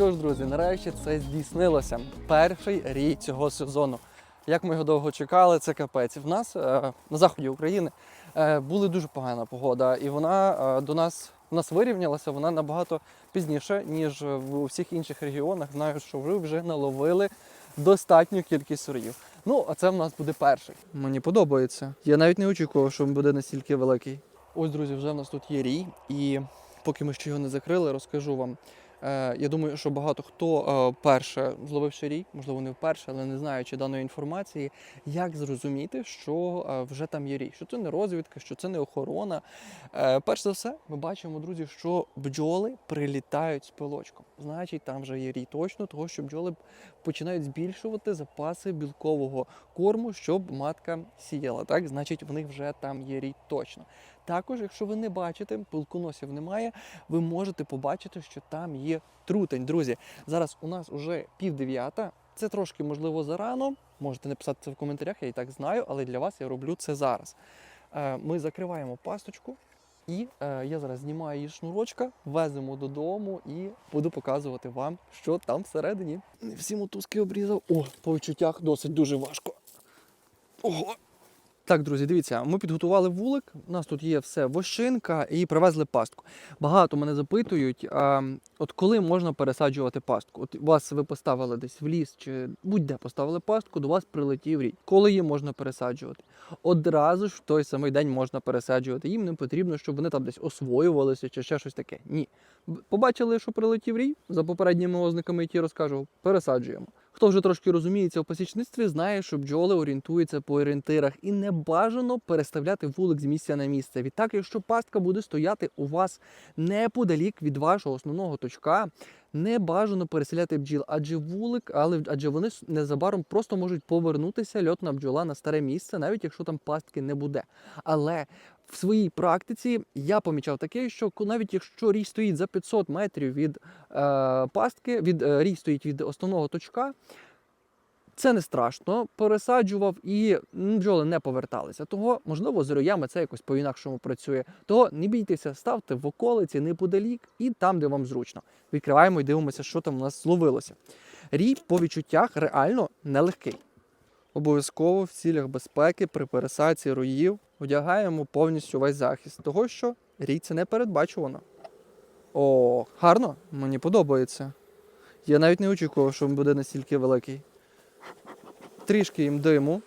що ж, друзі, нарешті це здійснилося. Перший рій цього сезону. Як ми його довго чекали, це капець. В нас е, на заході України е, була дуже погана погода, і вона е, до нас, у нас вирівнялася вона набагато пізніше, ніж в усіх інших регіонах. Знаю, що ви вже наловили достатню кількість сурів. Ну, а це в нас буде перший. Мені подобається. Я навіть не очікував, що він буде настільки великий. Ось, друзі, вже в нас тут є рій, і поки ми ще його не закрили, розкажу вам. Е, я думаю, що багато хто е, перше зловив рій, можливо, не вперше, але не знаючи даної інформації, як зрозуміти, що е, вже там є рій, що це не розвідка, що це не охорона. Перш за все, ми бачимо, друзі, що бджоли прилітають з пилочком. Значить, там вже є рій точно, того що бджоли починають збільшувати запаси білкового корму, щоб матка сіяла. Так, значить, в них вже там є рій точно. Також, якщо ви не бачите, пилконосів немає, ви можете побачити, що там є трутень. Друзі, зараз у нас уже пів дев'ята. Це трошки можливо зарано. Можете написати це в коментарях, я і так знаю, але для вас я роблю це зараз. Е, Ми закриваємо пасточку, і е, я зараз знімаю її шнурочка, веземо додому і буду показувати вам, що там всередині. Не всі мотузки обрізав. О, по відчуттях досить дуже важко. Ого! Так, друзі, дивіться, ми підготували вулик. У нас тут є все вощинка і привезли пастку. Багато мене запитують, а, от коли можна пересаджувати пастку? От вас ви поставили десь в ліс чи будь-де поставили пастку, до вас прилетів рій. Коли її можна пересаджувати? Одразу ж в той самий день можна пересаджувати. Їм не потрібно, щоб вони там десь освоювалися чи ще щось таке. Ні. Побачили, що прилетів рій за попередніми ознаками, які розкажу, пересаджуємо. Хто вже трошки розуміється в пасічництві, знає, що бджоли орієнтуються по орієнтирах і не бажано переставляти вулик з місця на місце. Відтак, якщо пастка буде стояти у вас неподалік від вашого основного точка, не бажано переселяти бджіл, адже вулик, але адже вони незабаром просто можуть повернутися льотна бджола на старе місце, навіть якщо там пастки не буде. Але в своїй практиці я помічав таке, що навіть якщо рій стоїть за 500 метрів від е, пастки, від е, рій стоїть від основного точка. Це не страшно, пересаджував і бджоли не поверталися. Того, можливо, з роями це якось по-інакшому працює. Того не бійтеся, ставте в околиці неподалік і там, де вам зручно. Відкриваємо і дивимося, що там у нас зловилося. Рій по відчуттях реально нелегкий. Обов'язково в цілях безпеки при пересадці роїв одягаємо повністю весь захист, того що рій це не передбачувано. О, гарно, мені подобається. Я навіть не очікував, що він буде настільки великий. Трішки їм диму.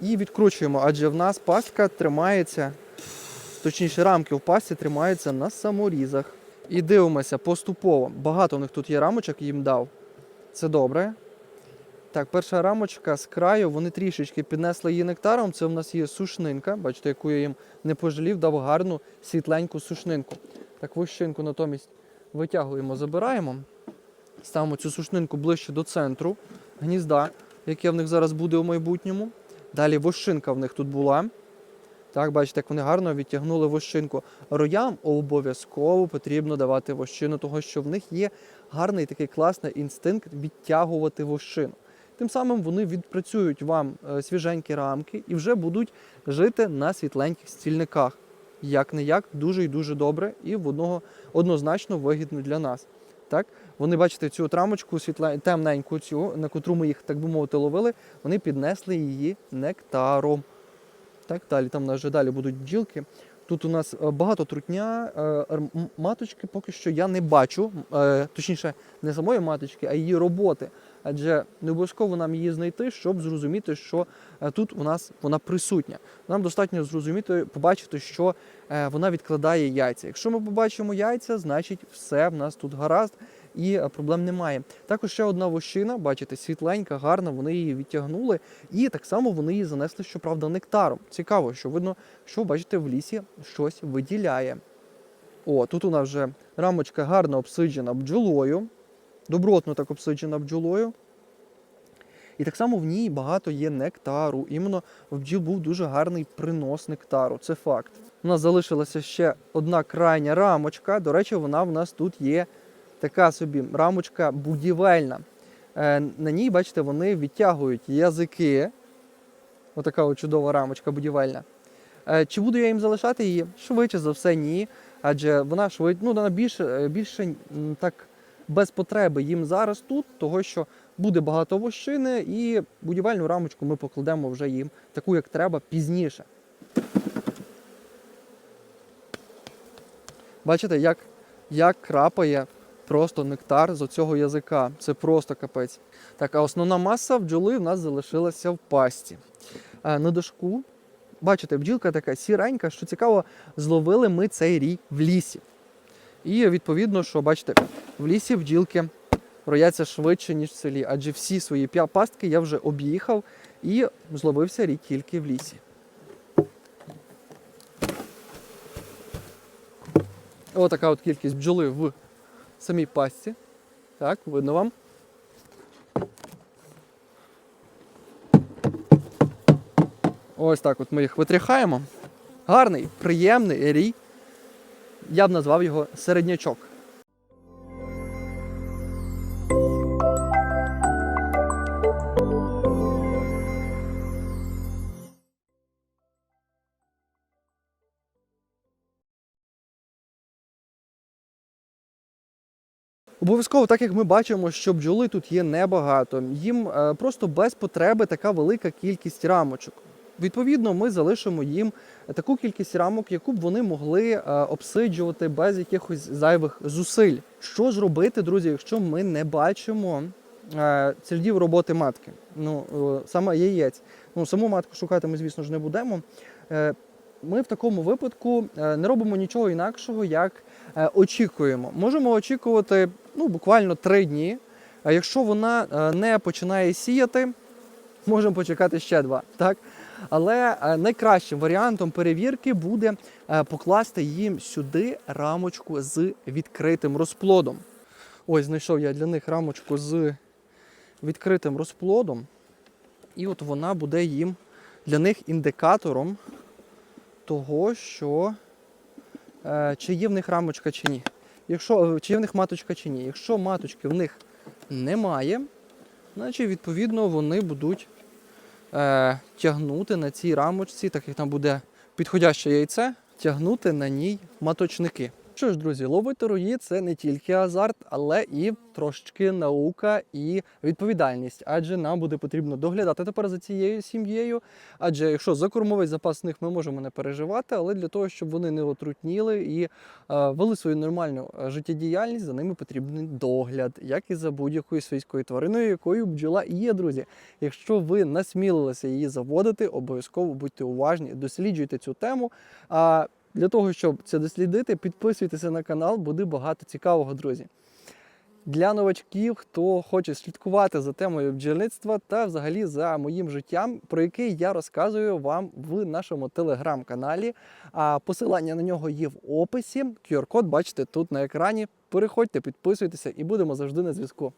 І відкручуємо, адже в нас пастка тримається, точніше, рамки в пасті тримаються на саморізах. І дивимося поступово. Багато у них тут є рамочок, їм дав. Це добре. Так, перша рамочка з краю, вони трішечки піднесли її нектаром. Це в нас є сушнинка. Бачите, яку я їм не пожалів, дав гарну світленьку сушнинку. Так, вощинку натомість витягуємо, забираємо. Ставимо цю сушнинку ближче до центру гнізда, яке в них зараз буде у майбутньому. Далі вощинка в них тут була. Так, бачите, як вони гарно відтягнули вощинку. Роям обов'язково потрібно давати вощину, того що в них є гарний такий класний інстинкт відтягувати вощину. Тим самим вони відпрацюють вам е, свіженькі рамки і вже будуть жити на світленьких стільниках. Як не як, дуже і дуже добре, і в одного однозначно вигідно для нас. Так, вони бачите цю от рамочку світла темненьку, цю, на котру ми їх, так би мовити, ловили, вони піднесли її нектаром. Так, далі там нас вже далі будуть бджілки. Тут у нас е, багато трутня, е, маточки поки що я не бачу, е, точніше, не самої маточки, а її роботи. Адже не обов'язково нам її знайти, щоб зрозуміти, що тут у нас вона присутня. Нам достатньо зрозуміти, побачити, що вона відкладає яйця. Якщо ми побачимо яйця, значить все в нас тут гаразд і е, проблем немає. Також ще одна вощина, бачите, світленька, гарна, вони її відтягнули, і так само вони її занесли, щоправда, нектаром. Цікаво, що видно, що бачите, в лісі щось виділяє. О, тут у нас вже рамочка гарно обсиджена бджолою, добротно так обсиджена бджолою. І так само в ній багато є нектару. Іменно в бджіл був дуже гарний принос нектару. Це факт. У нас залишилася ще одна крайня рамочка. До речі, вона в нас тут є така собі рамочка будівельна. Е, На ній, бачите, вони відтягують язики. Отака от чудова рамочка будівельна. Е, Чи буду я їм залишати її? Швидше за все, ні. Адже вона швид... ну, вона більше, е, більше так без потреби їм зараз тут, того що буде багато вощини, і будівельну рамочку ми покладемо вже їм таку, як треба, пізніше. Бачите, як, як крапає просто нектар з оцього язика. Це просто капець. Так, а основна маса бджоли в нас залишилася в пасті. На дошку, бачите, бджілка така сіренька, що цікаво, зловили ми цей рій в лісі. І відповідно, що бачите, в лісі бджілки рояться швидше, ніж в селі, адже всі свої пастки я вже об'їхав і зловився рій тільки в лісі. Отака от кількість бджоли в самій пастці. Так, видно вам. Ось так от ми їх витряхаємо. Гарний, приємний рій. Я б назвав його середнячок. Обов'язково, так як ми бачимо, що бджоли тут є небагато, їм е, просто без потреби така велика кількість рамочок. Відповідно, ми залишимо їм таку кількість рамок, яку б вони могли е, обсиджувати без якихось зайвих зусиль. Що зробити, друзі, якщо ми не бачимо е, слідів роботи матки? Ну саме яєць. Ну саму матку шукати ми, звісно ж, не будемо. Ми в такому випадку не робимо нічого інакшого, як очікуємо. Можемо очікувати ну, буквально три дні. А якщо вона е, не починає сіяти, можемо почекати ще два. Так? Але е, найкращим варіантом перевірки буде е, покласти їм сюди рамочку з відкритим розплодом. Ось знайшов я для них рамочку з відкритим розплодом. І от вона буде їм для них індикатором того, що чи є в них рамочка чи ні. Якщо, е, чи є в них маточка чи ні. Якщо маточки в них немає, значить відповідно вони будуть е, тягнути на цій рамочці, так як там буде підходяще яйце, тягнути на ній маточники. Що ж, друзі, ловити рої це не тільки азарт, але і трошечки наука і відповідальність. Адже нам буде потрібно доглядати тепер за цією сім'єю. Адже якщо за кормовий запас них ми можемо не переживати, але для того, щоб вони не отрутніли і е, вели свою нормальну е, життєдіяльність, за ними потрібний догляд, як і за будь-якою свійською твариною, якою бджола і є, друзі. Якщо ви насмілилися її заводити, обов'язково будьте уважні, досліджуйте цю тему. А для того, щоб це дослідити, підписуйтеся на канал, буде багато цікавого, друзі. Для новачків, хто хоче слідкувати за темою бджільництва та взагалі за моїм життям, про яке я розказую вам в нашому телеграм-каналі. А посилання на нього є в описі. QR-код бачите тут на екрані. Переходьте, підписуйтеся і будемо завжди на зв'язку.